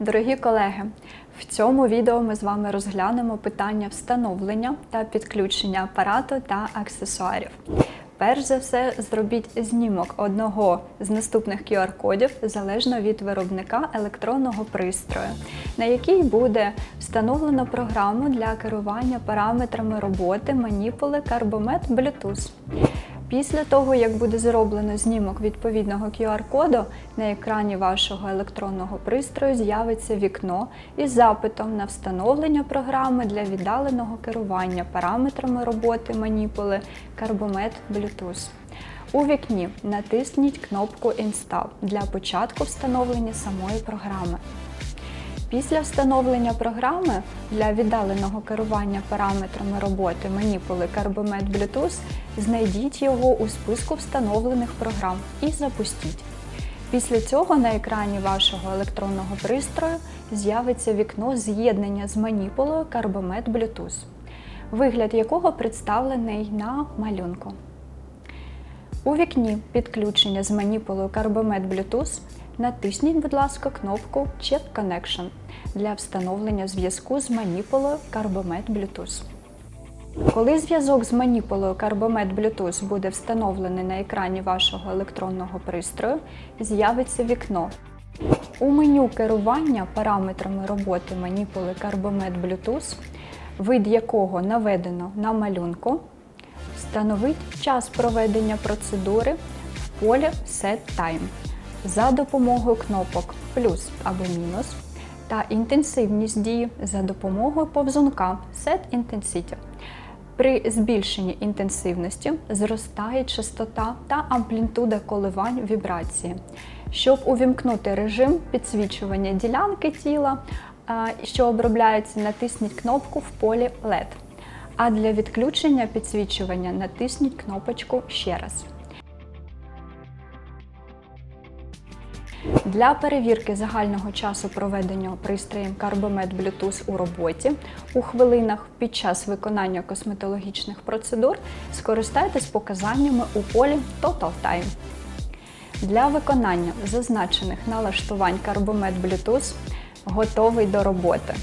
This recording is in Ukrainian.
Дорогі колеги, в цьому відео ми з вами розглянемо питання встановлення та підключення апарату та аксесуарів. Перш за все, зробіть знімок одного з наступних QR-кодів залежно від виробника електронного пристрою, на який буде встановлено програму для керування параметрами роботи маніпули Carbomet Bluetooth. Після того, як буде зроблено знімок відповідного QR-коду, на екрані вашого електронного пристрою з'явиться вікно із запитом на встановлення програми для віддаленого керування параметрами роботи маніпули Carbomet Bluetooth. У вікні натисніть кнопку Install для початку встановлення самої програми. Після встановлення програми для віддаленого керування параметрами роботи маніпули Carbomet Bluetooth знайдіть його у списку встановлених програм і запустіть. Після цього на екрані вашого електронного пристрою з'явиться вікно з'єднання з маніпулою Carbomet Bluetooth, вигляд якого представлений на малюнку. У вікні підключення з маніпулою Carbomet Bluetooth натисніть, будь ласка, кнопку Check Connection для встановлення зв'язку з маніпулою Carbomet Bluetooth. Коли зв'язок з маніпулою Carbomet Bluetooth буде встановлений на екрані вашого електронного пристрою, з'явиться вікно. У меню керування параметрами роботи маніпули Carbomet Bluetooth, вид якого наведено на малюнку, Встановіть час проведення процедури в полі Set Time за допомогою кнопок плюс або мінус та інтенсивність дії за допомогою повзунка Set Intensity. При збільшенні інтенсивності зростає частота та амплітуда коливань вібрації. Щоб увімкнути режим підсвічування ділянки тіла, що обробляється, натисніть кнопку в полі LED. А для відключення підсвічування натисніть кнопочку ще раз. Для перевірки загального часу проведення пристроєм CarboMed Bluetooth у роботі у хвилинах під час виконання косметологічних процедур скористайтесь показаннями у полі Total Time. Для виконання зазначених налаштувань CarboMed Bluetooth готовий до роботи.